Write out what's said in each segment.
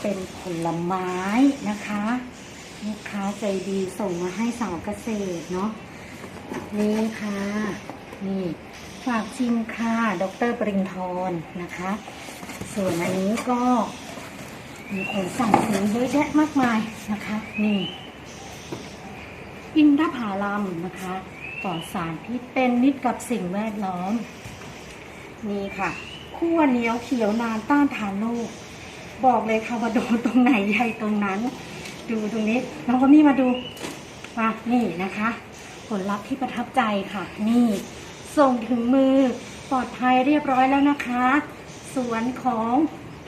เป็นผลไม้นะคะลูกค้าใจดีส่งมาให้สาวเกษตรเนาะนี่ค่ะ นี่ฝากชิมค่ะดรปริงทรนะคะ ส่วนอันนี้ก็มีคนสั่งซื้อเยอะแยะมากมายนะคะ นี่อินทผาลัมนะคะปลอดสารพิษเป็นมิตรกับสิ่งแวดล้อม นี่ค่ะ ขั้วเหนียวเขียวนานต้านทานโรคบอกเลยค่ะว่าโดนตรงไหนใหญ่ตรงนั้น ดูตรงนี้น้องก็มี่มาดูมานี่นะคะ ผลลัพธ์ที่ประทับใจค่ะ นี่ ส่งถึงมือปลอดภัยเรียบร้อยแล้วนะคะ สวนของ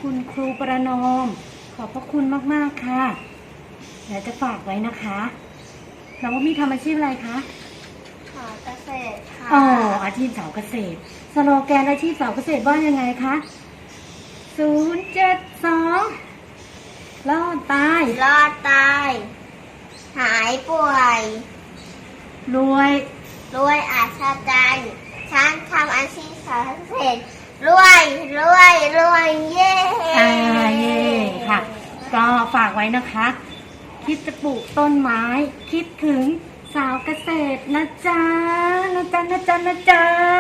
คุณครูประนอม ขอบพระคุณมากๆค่ะเดี๋ยวจะฝากไว้นะคะน้องว่ามีทำอาชีพอะไรคะขอเกษตรค่ะ อ๋อ อาชีพสาวเกษตร สโลแกนอาชีพสาวเกษตรว่ายังไงคะศูนย์เจ็ดสองรอดตาย รอดตาย หายป่วย รวย รวยอาชาจารย์ฉันทำอาชีพสาวเกษตรรวยรวยรวยเย้อ่าเย่ค่ะ ก็ฝากไว้นะคะ คิดจะปลูกต้นไม้ คิดถึง สาวเกษตรนะจ๊ะนะจ๊ะนะจ๊ะนะจ๊ะ